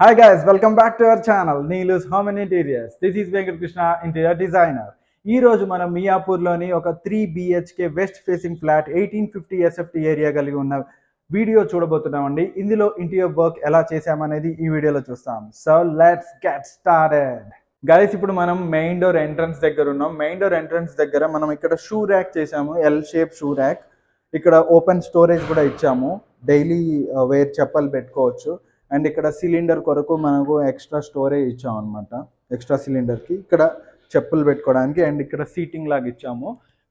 Hi guys welcome back to our channel Neelu's home and interiors this is Venkatakrishna interior designer ఈ రోజు మనం మియాపూర్లోని ఒక three BHK west facing flat eighteen fifty SFT area కలిగి ఉన్న video చూడబోతున్నామండి. ఇందులో interior work ఎలా చేసామనేది ఈ వీడియోలో చూస్తాం. So let's get started guys ఇప్పుడు మనం మెయిన్ డోర్ ఎంట్రన్స్ దగ్గర ఉన్నాం. మెయిన్ డోర్ ఎంట్రన్స్ దగ్గర మనం ఇక్కడ షూ ర్యాక్ చేసాము ఎల్ షేప్ షూ ర్యాక్ ఇక్కడ ఓపెన్ స్టోరేజ్ కూడా ఇచ్చాము. డైలీ వేర్ చెప్పలు పెట్టుకోవచ్చు. అండ్ ఇక్కడ సిలిండర్ కొరకు మనకు ఎక్స్ట్రా స్టోరేజ్ ఇచ్చాం అనమాట ఎక్స్ట్రా సిలిండర్కి ఇక్కడ చెప్పులు పెట్టుకోవడానికి అండ్ ఇక్కడ సీటింగ్ లాగా ఇచ్చాము.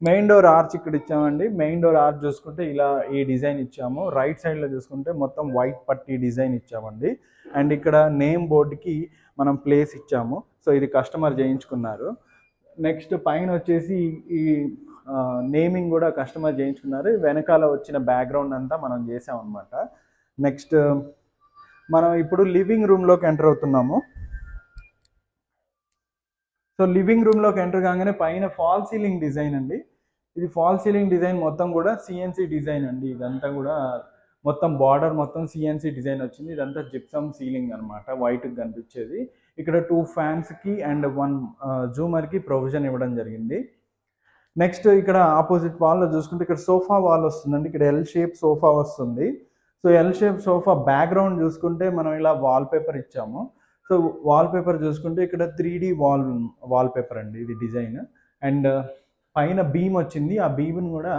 మెయిన్ డోర్ ఆర్చ్ ఇక్కడ ఇచ్చామండి. మెయిన్ డోర్ ఆర్చ్ చూసుకుంటే ఇలా ఈ డిజైన్ ఇచ్చాము. రైట్ సైడ్లో చూసుకుంటే మొత్తం వైట్ పట్టి డిజైన్ ఇచ్చామండి. అండ్ ఇక్కడ నేమ్ బోర్డుకి మనం ప్లేస్ ఇచ్చాము. సో ఇది కస్టమర్ చేయించుకున్నారు. నెక్స్ట్ పైన వచ్చేసి ఈ నేమింగ్ కూడా కస్టమర్ చేయించుకున్నారు. వెనకాల వచ్చిన బ్యాక్గ్రౌండ్ అంతా మనం చేసాం అనమాట నెక్స్ట్ మనం ఇప్పుడు లివింగ్ రూమ్లోకి ఎంటర్ అవుతున్నాము. సో లివింగ్ రూమ్లోకి ఎంటర్ కాగానే పైన ఫాల్ సీలింగ్ డిజైన్ అండి. ఇది ఫాల్ సీలింగ్ డిజైన్ మొత్తం కూడా సిఎన్సి డిజైన్ అండి. ఇదంతా కూడా మొత్తం బార్డర్ మొత్తం సిఎన్సి డిజైన్ వచ్చింది. ఇదంతా జిప్సమ్ సీలింగ్ అనమాట వైట్కి కనిపించేది. ఇక్కడ టూ ఫ్యాన్స్కి అండ్ వన్ జూమర్కి ప్రొవిజన్ ఇవ్వడం జరిగింది. నెక్స్ట్ ఇక్కడ ఆపోజిట్ వాల్లో చూసుకుంటే ఇక్కడ సోఫా వాల్ వస్తుందండి. ఇక్కడ ఎల్ షేప్ సోఫా వస్తుంది. So L shape sofa background చూసుకుంటే మనం ఇలా వాల్ పేపర్ ఇచ్చాము. సో వాల్ పేపర్ చూసుకుంటే ఇక్కడ three D wall wallpaper అండి ఇది డిజైన్ అండ్ uh, పైన బీమ్ వచ్చింది. ఆ బీమ్ని కూడా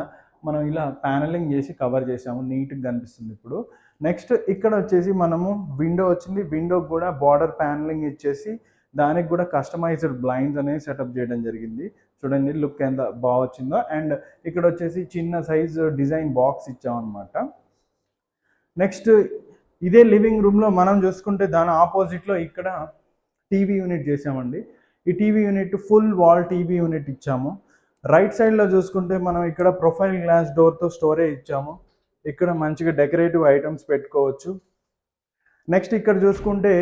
మనం ఇలా ప్యానలింగ్ చేసి కవర్ చేసాము. నీట్గా కనిపిస్తుంది ఇప్పుడు. నెక్స్ట్ ఇక్కడ వచ్చేసి మనము విండో వచ్చింది. విండోకి కూడా బార్డర్ ప్యానలింగ్ ఇచ్చేసి దానికి కూడా కస్టమైజ్డ్ బ్లైండ్స్ అనేవి సెటప్ చేయడం జరిగింది. చూడండి లుక్ ఎంత బాగా వచ్చిందో. అండ్ ఇక్కడ వచ్చేసి చిన్న సైజ్ డిజైన్ బాక్స్ ఇచ్చామన్నమాట. నెక్స్ట్ ఇదే లివింగ్ రూమ్లో మనం చూసుకుంటే దాని ఆపోజిట్లో ఇక్కడ టీవీ యూనిట్ చేసామండి ఈ TV unit full wall TV unit ఇచ్చాము. రైట్ సైడ్లో చూసుకుంటే మనం ఇక్కడ ప్రొఫైల్ గ్లాస్ డోర్తో స్టోరేజ్ ఇచ్చాము. ఇక్కడ మంచిగా డెకరేటివ్ ఐటమ్స్ పెట్టుకోవచ్చు. నెక్స్ట్ ఇక్కడ చూసుకుంటే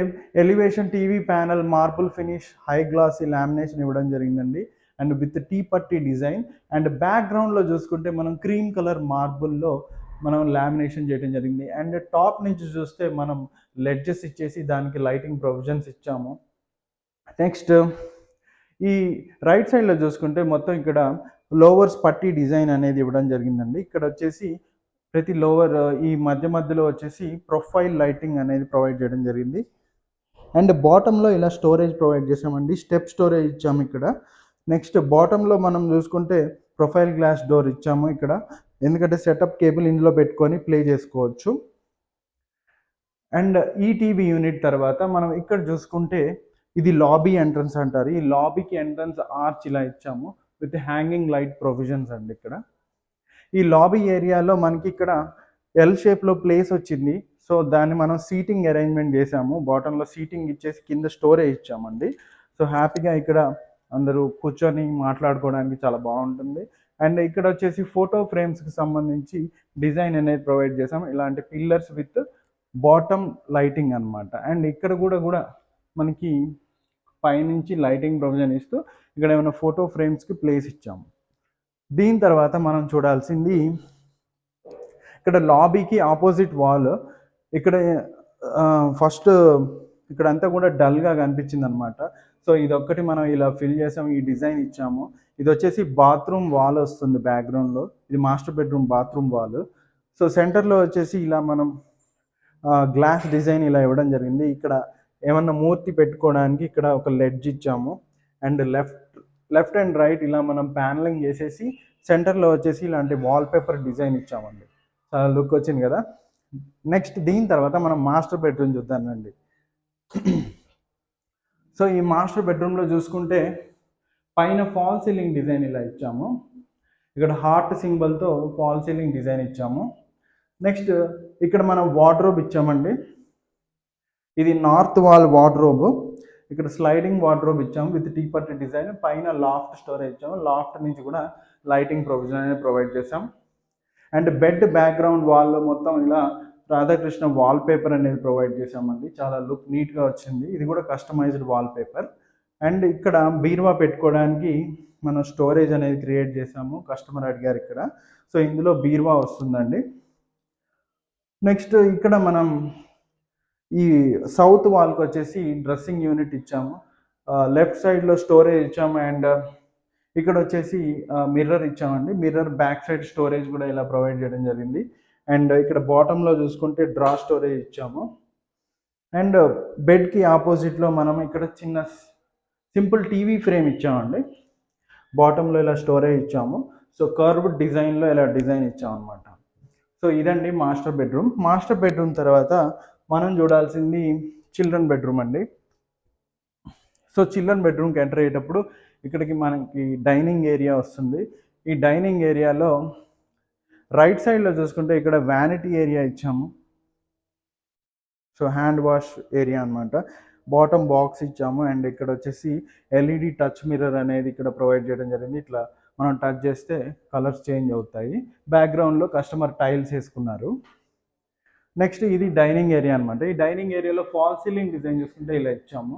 elevation TV panel marble finish high glass lamination ఇవ్వడం జరిగిందండి. అండ్ విత్ టీ పట్టి డిజైన్ అండ్ బ్యాక్గ్రౌండ్లో చూసుకుంటే మనం క్రీమ్ కలర్ మార్బుల్లో మనం లామినేషన్ చేయడం జరిగింది. అండ్ టాప్ నుంచి చూస్తే మనం లెడ్జెస్ ఇచ్చేసి దానికి లైటింగ్ ప్రొవిజన్స్ ఇచ్చాము. నెక్స్ట్ ఈ రైట్ సైడ్లో చూసుకుంటే మొత్తం ఇక్కడ లోవర్స్ పట్టి డిజైన్ అనేది ఇవ్వడం జరిగిందండి. ఇక్కడ వచ్చేసి ప్రతి లోవర్ ఈ మధ్య మధ్యలో వచ్చేసి ప్రొఫైల్ లైటింగ్ అనేది ప్రొవైడ్ చేయడం జరిగింది. అండ్ బాటంలో ఇలా స్టోరేజ్ ప్రొవైడ్ చేసామండి స్టెప్ స్టోరేజ్ ఇచ్చాము ఇక్కడ. నెక్స్ట్ బాటంలో మనం చూసుకుంటే ప్రొఫైల్ గ్లాస్ డోర్ ఇచ్చాము ఇక్కడ. ఎందుకంటే సెటప్ కేబుల్ ఇందులో పెట్టుకొని ప్లే చేసుకోవచ్చు. అండ్ ఈ టీవీ యూనిట్ తర్వాత మనం ఇక్కడ చూసుకుంటే ఇది లాబీ ఎంట్రన్స్ అంటారు. ఈ లాబీకి ఎంట్రన్స్ ఆర్చ్ ఇలా ఇచ్చాము విత్ హ్యాంగింగ్ లైట్ ప్రొవిజన్స్ అండి ఇక్కడ. ఈ లాబీ ఏరియాలో మనకి ఇక్కడ ఎల్ షేప్లో ప్లేస్ వచ్చింది. సో దాన్ని మనం సీటింగ్ అరేంజ్మెంట్ చేసాము బాటంలో సీటింగ్ ఇచ్చేసి కింద స్టోరేజ్ ఇచ్చామండి. సో హ్యాపీగా ఇక్కడ అందరూ కూర్చొని మాట్లాడుకోవడానికి చాలా బాగుంటుంది. అండ్ ఇక్కడ వచ్చేసి ఫోటో ఫ్రేమ్స్కి సంబంధించి డిజైన్ అనేది ప్రొవైడ్ చేసాం ఇలాంటి పిల్లర్స్ విత్ బాటమ్ లైటింగ్ అనమాట అండ్ ఇక్కడ కూడా కూడా మనకి పైనుంచి లైటింగ్ ప్రొవిజన్ ఇస్తూ ఇక్కడ ఏమైనా ఫోటో ఫ్రేమ్స్కి ప్లేస్ ఇచ్చాము. దీని తర్వాత మనం చూడాల్సింది ఇక్కడ లాబీకి ఆపోజిట్ వాల్. ఇక్కడ ఫస్ట్ ఇక్కడ అంతా కూడా డల్గా కనిపించింది అనమాట సో ఇది మనం ఇలా ఫిల్ చేసాము ఈ డిజైన్ ఇచ్చాము. ఇది వచ్చేసి బాత్రూమ్ వాల్ వస్తుంది బ్యాక్గ్రౌండ్లో ఇది master bedroom bathroom wall. So సెంటర్లో వచ్చేసి ఇలా మనం గ్లాస్ డిజైన్ ఇలా ఇవ్వడం జరిగింది. ఇక్కడ ఏమన్నా మూర్తి పెట్టుకోవడానికి ఇక్కడ ఒక లెడ్జ్ ఇచ్చాము. And left left and right ఇలా మనం ప్యానలింగ్ చేసేసి సెంటర్లో వచ్చేసి ఇలాంటి వాల్ పేపర్ డిజైన్ ఇచ్చామండి. చాలా లుక్ వచ్చింది కదా. నెక్స్ట్ దీని తర్వాత మనం మాస్టర్ బెడ్రూమ్ చూద్దామండి సో ఈ మాస్టర్ బెడ్రూమ్లో చూసుకుంటే పైన ఫాల్ సీలింగ్ డిజైన్ ఇలా ఇచ్చాము. ఇక్కడ హార్ట్ సింబల్తో ఫాల్ సీలింగ్ డిజైన్ ఇచ్చాము. నెక్స్ట్ ఇక్కడ మనం వార్డ్రోబ్ ఇచ్చామండి. ఇది నార్త్ వాల్ వార్డ్రోబ్. ఇక్కడ స్లైడింగ్ వార్డ్రోబ్ ఇచ్చాము విత్ టీ పట్టి డిజైన్. పైన లాఫ్ట్ స్టోరేజ్ ఇచ్చాము. లాఫ్ట్ నుంచి కూడా లైటింగ్ ప్రొవిజన్ అనేది ప్రొవైడ్ చేసాం అండ్ బెడ్ బ్యాక్గ్రౌండ్ వాల్లో మొత్తం ఇలా రాధాకృష్ణ వాల్ పేపర్ అనేది ప్రొవైడ్ చేసామండి చాలా లుక్ నీట్గా వచ్చింది. ఇది కూడా కస్టమైజ్డ్ వాల్ పేపర్ అండ్ ఇక్కడ బీరువా పెట్టుకోవడానికి మనం స్టోరేజ్ అనేది క్రియేట్ చేసాము కస్టమర్ అడిగారు ఇక్కడ. సో ఇందులో బీరువా వస్తుందండి. నెక్స్ట్ ఇక్కడ మనం ఈ సౌత్ వాల్కి వచ్చేసి డ్రెస్సింగ్ యూనిట్ ఇచ్చాము. లెఫ్ట్ సైడ్లో స్టోరేజ్ ఇచ్చాము అండ్ ఇక్కడ వచ్చేసి మిర్రర్ ఇచ్చామండి. మిర్రర్ బ్యాక్ సైడ్ స్టోరేజ్ కూడా ఇలా ప్రొవైడ్ చేయడం జరిగింది. అండ్ ఇక్కడ బాటంలో చూసుకుంటే డ్రా స్టోరేజ్ ఇచ్చాము. అండ్ బెడ్కి ఆపోజిట్లో మనం ఇక్కడ చిన్న సింపుల్ టీవీ ఫ్రేమ్ ఇచ్చామండి. బాటంలో ఇలా స్టోరేజ్ ఇచ్చాము. సో కర్వ్ డిజైన్లో ఇలా డిజైన్ ఇచ్చామన్నమాట. సో ఇదండి మాస్టర్ బెడ్రూమ్ మాస్టర్ బెడ్రూమ్ తర్వాత మనం చూడాల్సింది చిల్డ్రన్ బెడ్రూమ్ అండి. సో చిల్డ్రన్ బెడ్రూమ్కి ఎంటర్ అయ్యేటప్పుడు ఇక్కడికి మనకి డైనింగ్ ఏరియా వస్తుంది. ఈ డైనింగ్ ఏరియాలో రైట్ సైడ్లో చూసుకుంటే ఇక్కడ వ్యానిటీ ఏరియా ఇచ్చాము. సో హ్యాండ్ వాష్ ఏరియా అనమాట బాటమ్ బాక్స్ ఇచ్చాము. అండ్ ఇక్కడ వచ్చేసి ఎల్ఈడి టచ్ మిర్రర్ అనేది ఇక్కడ ప్రొవైడ్ చేయడం జరిగింది. ఇట్లా మనం టచ్ చేస్తే కలర్స్ చేంజ్ అవుతాయి. బ్యాక్గ్రౌండ్లో కస్టమర్ టైల్స్ వేసుకున్నారు. నెక్స్ట్ ఇది డైనింగ్ ఏరియా అనమాట ఈ డైనింగ్ ఏరియాలో ఫాల్ సీలింగ్ డిజైన్ చూసుకుంటే ఇలా ఇచ్చాము.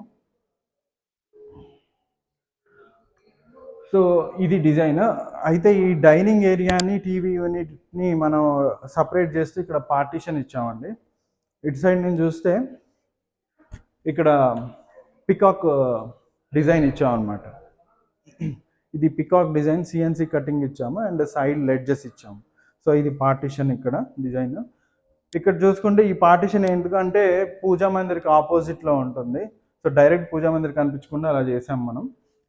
సో ఇది డిజైన్. అయితే ఈ డైనింగ్ ఏరియాని టీవీ యూనిట్ని మనం సపరేట్ చేస్తూ ఇక్కడ పార్టీషన్ ఇచ్చామండి. ఇటు సైడ్ నుంచి చూస్తే ఇక్కడ పికాక్ డిజైన్ ఇచ్చామన్నమాట. ఇది పికాక్ డిజైన్ సిఎన్సి కటింగ్ ఇచ్చాము అండ్ సైడ్ లెడ్జెస్ ఇచ్చాము. సో ఇది పార్టీషన్ ఇక్కడ డిజైన్. ఇక్కడ చూసుకుంటే ఈ పార్టీషన్ ఎందుకంటే పూజా మందిర్కి ఆపోజిట్లో ఉంటుంది. సో డైరెక్ట్ పూజా మందిర్ కనిపించకుండా అలా చేసాం మనం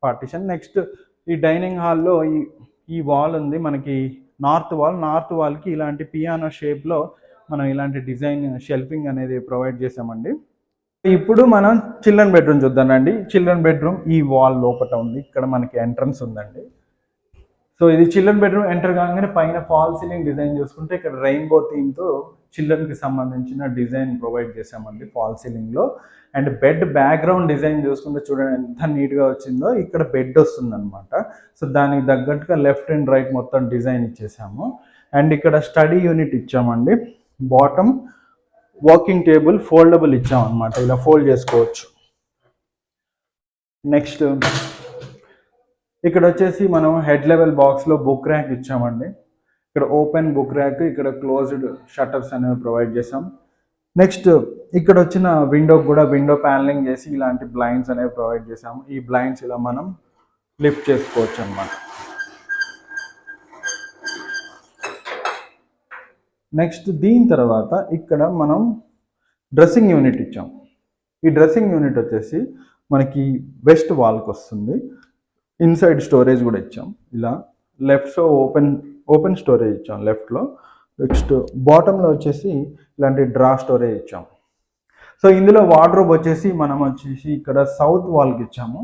పార్టీషన్. నెక్స్ట్ ఈ డైనింగ్ హాల్లో ఈ ఈ వాల్ ఉంది. మనకి నార్త్ వాల్ నార్త్ వాల్కి ఇలాంటి పియానో షేప్లో మనం ఇలాంటి డిజైన్ షెల్ఫింగ్ అనేది ప్రొవైడ్ చేసామండి ఇప్పుడు మనం చిల్డ్రన్ బెడ్రూమ్ చూద్దామండి చిల్డ్రన్ బెడ్రూమ్ ఈ వాల్ లోపల ఉంది. ఇక్కడ మనకి ఎంట్రన్స్ ఉందండి. సో ఇది చిల్డ్రన్ బెడ్రూమ్ ఎంటర్ కాగానే పైన ఫాల్ సీలింగ్ డిజైన్ చూసుకుంటే ఇక్కడ రెయిన్బో థీమ్తో చిల్డ్రన్కి సంబంధించిన డిజైన్ ప్రొవైడ్ చేసామండి ఫాల్ సీలింగ్లో. అండ్ బెడ్ బ్యాక్గ్రౌండ్ డిజైన్ చూసుకుంటే చూడండి ఎంత నీట్గా వచ్చిందో ఇక్కడ బెడ్ వస్తుంది అనమాట సో దానికి తగ్గట్టుగా లెఫ్ట్ అండ్ రైట్ మొత్తం డిజైన్ ఇచ్చేసాము. అండ్ ఇక్కడ స్టడీ యూనిట్ ఇచ్చామండి. బాటమ్ వాకింగ్ టేబుల్ ఫోల్డబుల్ ఇచ్చాం అనమాట ఇలా ఫోల్డ్ చేసుకోవచ్చు. నెక్స్ట్ ఇక్కడ వచ్చేసి మనం హెడ్ లెవెల్ బాక్స్లో బుక్ ర్యాక్ ఇచ్చామండి. ఇక్కడ ఓపెన్ బుక్ ర్యాక్ ఇక్కడ క్లోజ్డ్ షట్టర్స్ అనేవి ప్రొవైడ్ చేసాం నెక్స్ట్ ఇక్కడ వచ్చిన విండో కూడా విండో ప్యానలింగ్ చేసి ఇలాంటి బ్లైండ్స్ అనేవి ప్రొవైడ్ చేసాము ఈ బ్లైండ్స్ ఇలా మనం లిఫ్ట్ చేసుకోవచ్చు అనమాట నెక్స్ట్ దీని తర్వాత ఇక్కడ మనం డ్రెస్సింగ్ యూనిట్ ఇచ్చాం. ఈ డ్రెస్సింగ్ యూనిట్ వచ్చేసి మనకి వెస్ట్ వాల్కి వస్తుంది. ఇన్సైడ్ స్టోరేజ్ కూడా ఇచ్చాం. ఇలా లెఫ్ట్ ఓపెన్ ఓపెన్ స్టోరేజ్ ఇచ్చాం లెఫ్ట్లో. నెక్స్ట్ బాటంలో వచ్చేసి ఇలాంటి డ్రా స్టోరేజ్ ఇచ్చాం. సో ఇందులో వార్డ్రోబ్ వచ్చేసి మనం వచ్చేసి ఇక్కడ సౌత్ వాల్కి ఇచ్చాము.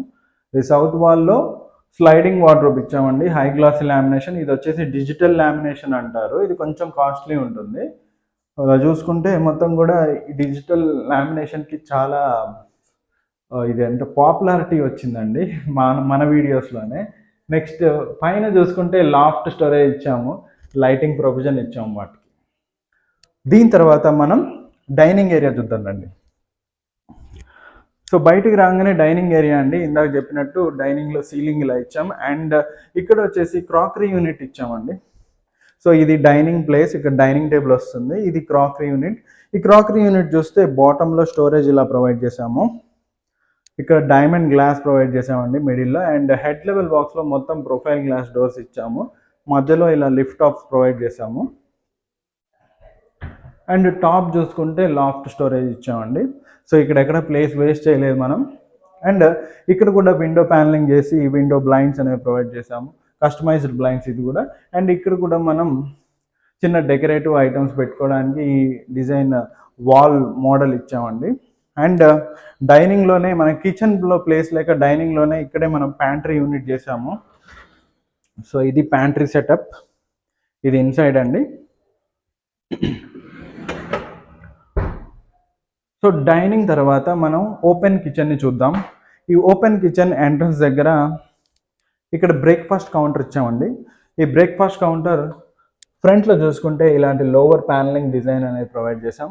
ఈ సౌత్ వాల్లో స్లైడింగ్ వార్డ్రోబ్ ఇచ్చామండి. High glass lamination. ఇది వచ్చేసి డిజిటల్ లామినేషన్ అంటారు. ఇది కొంచెం కాస్ట్లీ ఉంటుంది. అలా చూసుకుంటే మొత్తం కూడా ఈ డిజిటల్ లామినేషన్కి చాలా ఇది ఎంత పాపులారిటీ వచ్చిందండి మన మన వీడియోస్లోనే నెక్స్ట్ పైన చూసుకుంటే లాఫ్ట్ స్టోరేజ్ ఇచ్చాము లైటింగ్ ప్రొవిజన్ ఇచ్చాము వాటికి. దీని తర్వాత మనం డైనింగ్ ఏరియా చూద్దాం రండి. సో బయటికి రాగానే డైనింగ్ ఏరియా అండి. ఇందాక చెప్పినట్టు డైనింగ్లో సీలింగ్ ఇలా ఇచ్చాం అండ్ ఇక్కడ వచ్చేసి క్రాకరీ యూనిట్ ఇచ్చామండి. సో ఇది డైనింగ్ ప్లేస్ ఇక్కడ డైనింగ్ టేబుల్ వస్తుంది. ఇది క్రాకరీ యూనిట్ ఈ క్రాకరీ యూనిట్ చూస్తే బాటంలో స్టోరేజ్ ఇలా ప్రొవైడ్ చేసాము ఇక్కడ డైమండ్ గ్లాస్ ప్రొవైడ్ చేసామండి మిడిల్లో అండ్ హెడ్ లెవెల్ బాక్స్లో మొత్తం ప్రొఫైల్ గ్లాస్ డోర్స్ ఇచ్చాము. మధ్యలో ఇలా లిఫ్ట్ ఆఫ్ ప్రొవైడ్ చేసాము. అండ్ టాప్ చూసుకుంటే లాఫ్ట్ స్టోరేజ్ ఇచ్చామండి. సో ఇక్కడ ఎక్కడ ప్లేస్ వేస్ట్ చేయలేదు మనం. అండ్ ఇక్కడ కూడా విండో ప్యానలింగ్ చేసి విండో బ్లైండ్స్ అనేవి ప్రొవైడ్ చేసాము. కస్టమైజ్డ్ బ్లైండ్స్ ఇది కూడా. అండ్ ఇక్కడ కూడా మనం చిన్న డెకరేటివ్ ఐటమ్స్ పెట్టుకోవడానికి ఈ డిజైన్ వాల్ మోడల్ ఇచ్చామండి. అండ్ uh, డైనింగ్లోనే మన కిచెన్లో ప్లేస్ లేక డైనింగ్లోనే ఇక్కడే మనం ప్యాంట్రీ యూనిట్ చేసాము సో ఇది ప్యాంట్రీ సెటప్ ఇది ఇన్సైడ్ అండి. సో డైనింగ్ తర్వాత మనం ఓపెన్ కిచెన్ని చూద్దాం. ఈ ఓపెన్ కిచెన్ ఎంట్రన్స్ దగ్గర ఇక్కడ బ్రేక్ఫాస్ట్ కౌంటర్ ఇచ్చామండి. ఈ బ్రేక్ఫాస్ట్ కౌంటర్ ఫ్రంట్లో చూసుకుంటే ఇలాంటి లోవర్ ప్యానలింగ్ డిజైన్ అనేది ప్రొవైడ్ చేసాం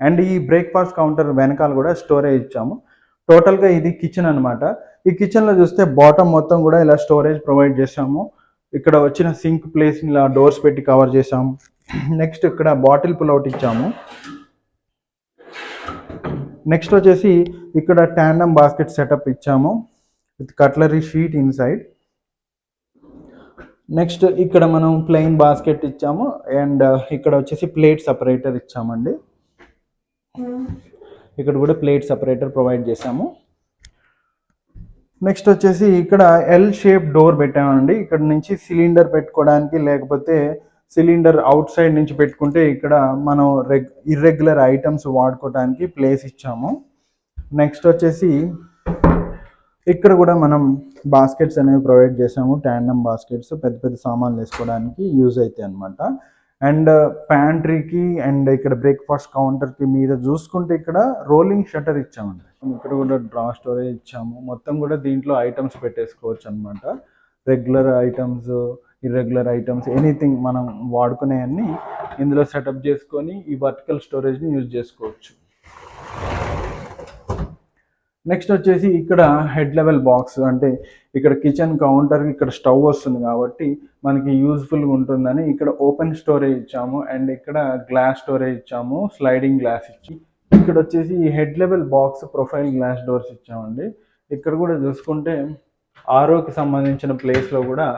అండ్ ఈ బ్రేక్ఫాస్ట్ కౌంటర్ వెనకాల కూడా స్టోరేజ్ ఇచ్చాము. టోటల్గా ఇది కిచెన్ అనమాట ఈ కిచెన్లో చూస్తే బాటమ్ మొత్తం కూడా ఇలా స్టోరేజ్ ప్రొవైడ్ చేసాము ఇక్కడ వచ్చిన సింక్ ప్లేస్ ఇలా డోర్స్ పెట్టి కవర్ చేసాము నెక్స్ట్ ఇక్కడ బాటిల్ పుల్ అవుట్ ఇచ్చాము. నెక్స్ట్ వచ్చేసి ఇక్కడ ట్యాండమ్ బాస్కెట్ సెటప్ ఇచ్చాము. With cutlery sheet inside. Next ఇక్కడ మనం ప్లెయిన్ బాస్కెట్ ఇచ్చాము. అండ్ ఇక్కడ వచ్చేసి ప్లేట్ సపరేటర్ ఇచ్చామండి. ఇక్కడ కూడా ప్లేట్ సపరేటర్ ప్రొవైడ్ చేసాము నెక్స్ట్ వచ్చేసి ఇక్కడ ఎల్ షేప్ డోర్ పెట్టామండి. ఇక్కడ నుంచి సిలిండర్ పెట్టుకోవడానికి లేకపోతే సిలిండర్ అవుట్ సైడ్ నుంచి పెట్టుకుంటే ఇక్కడ మనం రెగ్ ఇర్రెగ్యులర్ ఐటమ్స్ వాడుకోవడానికి ప్లేస్ ఇచ్చాము. నెక్స్ట్ వచ్చేసి ఇక్కడ కూడా మనం బాస్కెట్స్ అనేవి ప్రొవైడ్ చేసాము ట్యాండమ్ బాస్కెట్స్ పెద్ద పెద్ద సామాన్లు వేసుకోవడానికి యూజ్ అవుతాయి అనమాట అండ్ ప్యాంట్రీకి అండ్ ఇక్కడ బ్రేక్ఫాస్ట్ కౌంటర్కి మీద చూసుకుంటే ఇక్కడ రోలింగ్ షటర్ ఇచ్చామండి. ఇక్కడ కూడా డ్రా స్టోరేజ్ ఇచ్చాము. మొత్తం కూడా దీంట్లో ఐటమ్స్ పెట్టేసుకోవచ్చు అనమాట regular items irregular items anything మనం వాడుకునేవన్నీ ఇందులో సెటప్ చేసుకొని ఈ వర్టికల్ స్టోరేజ్ని యూజ్ చేసుకోవచ్చు. నెక్స్ట్ వచ్చేసి ఇక్కడ హెడ్ లెవెల్ బాక్స్ అంటే ఇక్కడ కిచెన్ కౌంటర్ ఇక్కడ స్టవ్ వస్తుంది కాబట్టి మనకి యూజ్ఫుల్గా ఉంటుందని ఇక్కడ ఓపెన్ స్టోరేజ్ ఇచ్చాము అండ్ ఇక్కడ గ్లాస్ స్టోరేజ్ ఇచ్చాము స్లైడింగ్ గ్లాస్ ఇచ్చి. ఇక్కడ వచ్చేసి ఈ head level box profile glass doors ఇచ్చామండి. ఇక్కడ కూడా చూసుకుంటే ఆరోకి సంబంధించిన ప్లేస్లో కూడా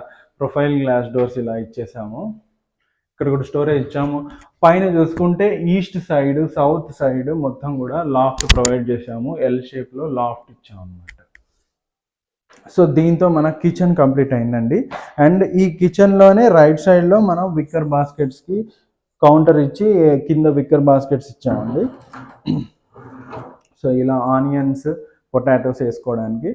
ప్రొఫైల్ గ్లాస్ డోర్స్ ఇలా ఇచ్చేసాము. ఇక్కడ కూడా స్టోరేజ్ ఇచ్చాము. పైన చూసుకుంటే ఈస్ట్ సైడ్ సౌత్ సైడ్ మొత్తం కూడా లాఫ్ట్ ప్రొవైడ్ చేసాము ఎల్ షేప్లో లాఫ్ట్ ఇచ్చాము అన్నమాట సో దీంతో మన కిచెన్ కంప్లీట్ అయిందండి. అండ్ ఈ కిచెన్లోనే రైట్ సైడ్లో మనం విక్కర్ బాస్కెట్స్కి కౌంటర్ ఇచ్చి కింద విక్కర్ బాస్కెట్స్ ఇచ్చామండి. సో ఇలా ఆనియన్స్ పొటాటోస్ వేసుకోవడానికి.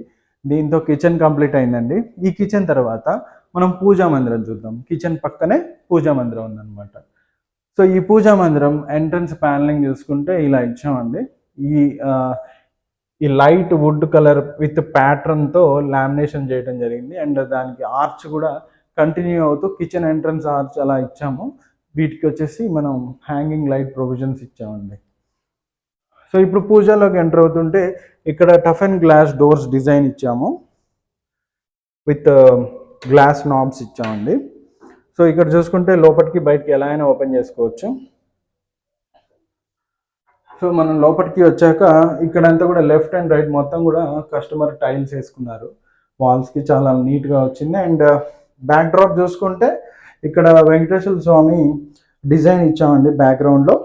దీంతో కిచెన్ కంప్లీట్ అయిందండి. ఈ కిచెన్ తర్వాత మనం పూజా మందిరం చూద్దాం. కిచెన్ పక్కనే పూజా మందిరం ఉందన్నమాట. సో ఈ పూజా మందిరం ఎంట్రన్స్ ప్యానలింగ్ చూసుకుంటే ఇలా ఇచ్చామండి. ఈ ఈ లైట్ వుడ్ కలర్ విత్ ప్యాటర్న్తో లామినేషన్ చేయడం జరిగింది. అండ్ దానికి ఆర్చ్ కూడా కంటిన్యూ అవుతూ కిచెన్ ఎంట్రన్స్ ఆర్చ్ అలా ఇచ్చాము. వీటికి వచ్చేసి మనం హ్యాంగింగ్ లైట్ ప్రొవిజన్స్ ఇచ్చామండి. సో ఇప్పుడు పూజలోకి ఎంటర్ అవుతుంటే ఇక్కడ tough and glass doors design ఇచ్చాము. విత్ um, గ్లాస్ నాబ్స్ ఇచ్చామండి. సో ఇక్కడ చూసుకుంటే లోపలికి బయటికి ఎలా అయినా ఓపెన్ చేసుకోవచ్చు. సో మనం లోపలికి వచ్చాక ఇక్కడంతా కూడా లెఫ్ట్ అండ్ రైట్ మొత్తం కూడా కస్టమర్ టైల్స్ వేసుకున్నారు. వాల్స్కి చాలా నీట్గా వచ్చింది. అండ్ బ్యాక్ డ్రాప్ చూసుకుంటే ఇక్కడ వెంకటేశ్వర స్వామి డిజైన్ ఇచ్చామండి బ్యాక్గ్రౌండ్లో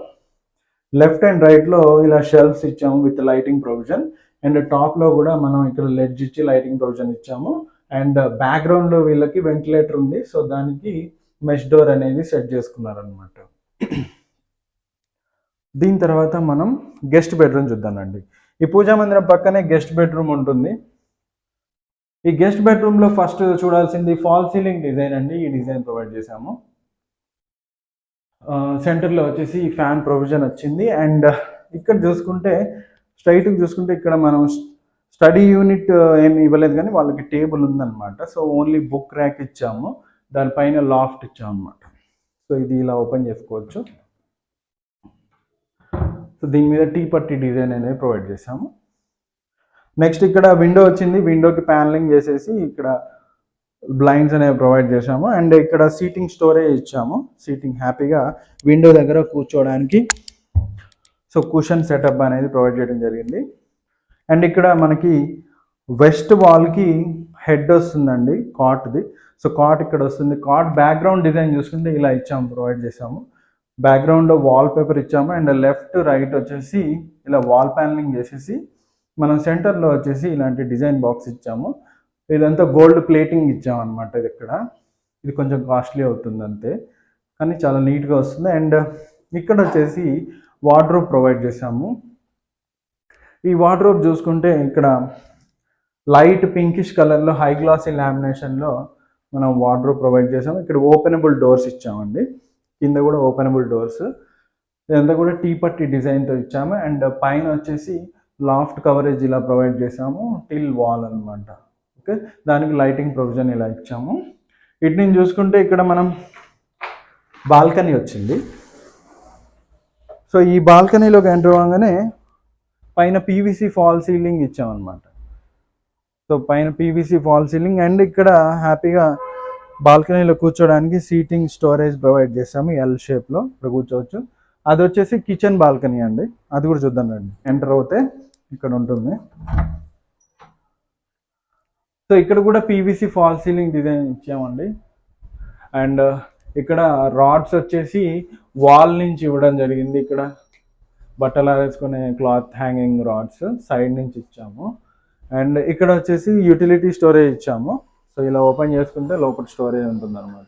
లెఫ్ట్ అండ్ రైట్లో ఇలా షెల్ఫ్స్ ఇచ్చాము విత్ లైటింగ్ ప్రొవిజన్ అండ్ టాప్లో కూడా మనం ఇక్కడ లెడ్జ్ ఇచ్చి లైటింగ్ ప్రొవిజన్ ఇచ్చాము. అండ్ బ్యాక్గ్రౌండ్లో వీళ్ళకి వెంటిలేటర్ ఉంది. సో దానికి మెష్ డోర్ అనేది సెట్ చేసుకున్నారు అనమాట దీని తర్వాత మనం గెస్ట్ బెడ్రూమ్ చూద్దామండి. ఈ పూజా మందిరం పక్కనే గెస్ట్ బెడ్రూమ్ ఉంటుంది. ఈ గెస్ట్ బెడ్రూమ్లో ఫస్ట్ చూడాల్సింది ఫాల్ సీలింగ్ డిజైన్ అండి. ఈ డిజైన్ ప్రొవైడ్ చేశాము. సెంటర్లో వచ్చేసి ఫ్యాన్ ప్రొవిజన్ వచ్చింది. అండ్ ఇక్కడ చూసుకుంటే స్ట్రైట్గా చూసుకుంటే ఇక్కడ మనం స్టడీ యూనిట్ ఏమి ఇవ్వలేదు కానీ వాళ్ళకి టేబుల్ ఉందన్నమాట. సో ఓన్లీ బుక్ ర్యాక్ ఇచ్చాము. దానిపైన లాఫ్ట్ ఇచ్చాము అనమాట సో ఇది ఇలా ఓపెన్ చేసుకోవచ్చు. సో దీని మీద టీ పట్టి డిజైన్ అనేది ప్రొవైడ్ చేసాము నెక్స్ట్ ఇక్కడ విండో వచ్చింది. విండోకి ప్యానలింగ్ చేసేసి ఇక్కడ బ్లైండ్స్ అనేవి ప్రొవైడ్ చేసాము అండ్ ఇక్కడ సీటింగ్ స్టోరేజ్ ఇచ్చాము. సీటింగ్ హ్యాపీగా విండో దగ్గర కూర్చోవడానికి సో కుషన్ సెటప్ అనేది ప్రొవైడ్ చేయడం జరిగింది. అండ్ ఇక్కడ మనకి వెస్ట్ వాల్కి హెడ్ వస్తుందండి కాట్ది. సో కాట్ ఇక్కడ వస్తుంది. కాట్ బ్యాక్గ్రౌండ్ డిజైన్ చూసుకుంటే ఇలా ఇచ్చాము ప్రొవైడ్ చేసాము బ్యాక్గ్రౌండ్లో వాల్ పేపర్ ఇచ్చాము అండ్ లెఫ్ట్ రైట్ వచ్చేసి ఇలా వాల్ ప్యానలింగ్ చేసేసి మనం సెంటర్లో వచ్చేసి ఇలాంటి డిజైన్ బాక్స్ ఇచ్చాము. ఇదంతా గోల్డ్ ప్లేటింగ్ ఇచ్చాము అనమాట ఇది ఇక్కడ. ఇది కొంచెం కాస్ట్లీ అవుతుంది అంతే. కానీ చాలా నీట్గా వస్తుంది. అండ్ ఇక్కడ వచ్చేసి వార్డ్రోబ్ ప్రొవైడ్ చేసాము ఈ వార్డ్రోబ్ చూసుకుంటే ఇక్కడ లైట్ పింకిష్ కలర్లో హై గ్లాసీ లామినేషన్లో మనం వార్డ్రోబ్ ప్రొవైడ్ చేసాము ఇక్కడ ఓపెనబుల్ డోర్స్ ఇచ్చామండి. కింద కూడా ఓపెనబుల్ డోర్స్ ఇదంతా కూడా టీ పట్టి డిజైన్తో ఇచ్చాము. అండ్ పైన వచ్చేసి లాఫ్ట్ కవరేజ్ ఇలా ప్రొవైడ్ చేసాము టిల్ వాల్ అనమాట ఓకే దానికి లైటింగ్ ప్రొవిజన్ ఇలా ఇచ్చాము. వీటిని చూసుకుంటే ఇక్కడ మనం బాల్కనీ వచ్చింది. సో ఈ బాల్కనీలోకి ఎంటర్ అవ్వగానే పైన పీవీసీ ఫాల్ సీలింగ్ ఇచ్చామన్నమాట. సో పైన పీవీసీ ఫాల్ సీలింగ్ అండ్ ఇక్కడ హ్యాపీగా బాల్కనీలో కూర్చోడానికి సీటింగ్ స్టోరేజ్ ప్రొవైడ్ చేసాము ఎల్ షేప్లో ఇక్కడ కూర్చోవచ్చు. అది వచ్చేసి కిచెన్ బాల్కనీ అండి. అది కూడా చూద్దాం రండి. ఎంటర్ అవుతే ఇక్కడ ఉంటుంది. సో ఇక్కడ కూడా పీవీసీ ఫాల్ సీలింగ్ డిజైన్ ఇచ్చామండి. అండ్ uh, ఇక్కడ రాడ్స్ వచ్చేసి వాల్ నుంచి ఇవ్వడం జరిగింది ఇక్కడ. బట్టలు ఆరేసుకునే క్లాత్ హ్యాంగింగ్ రాడ్స్ సైడ్ నుంచి ఇచ్చాము. అండ్ ఇక్కడ వచ్చేసి యూటిలిటీ స్టోరేజ్ ఇచ్చాము. సో ఇలా ఓపెన్ చేసుకుంటే లోపల స్టోరేజ్ ఉంటుంది అనమాట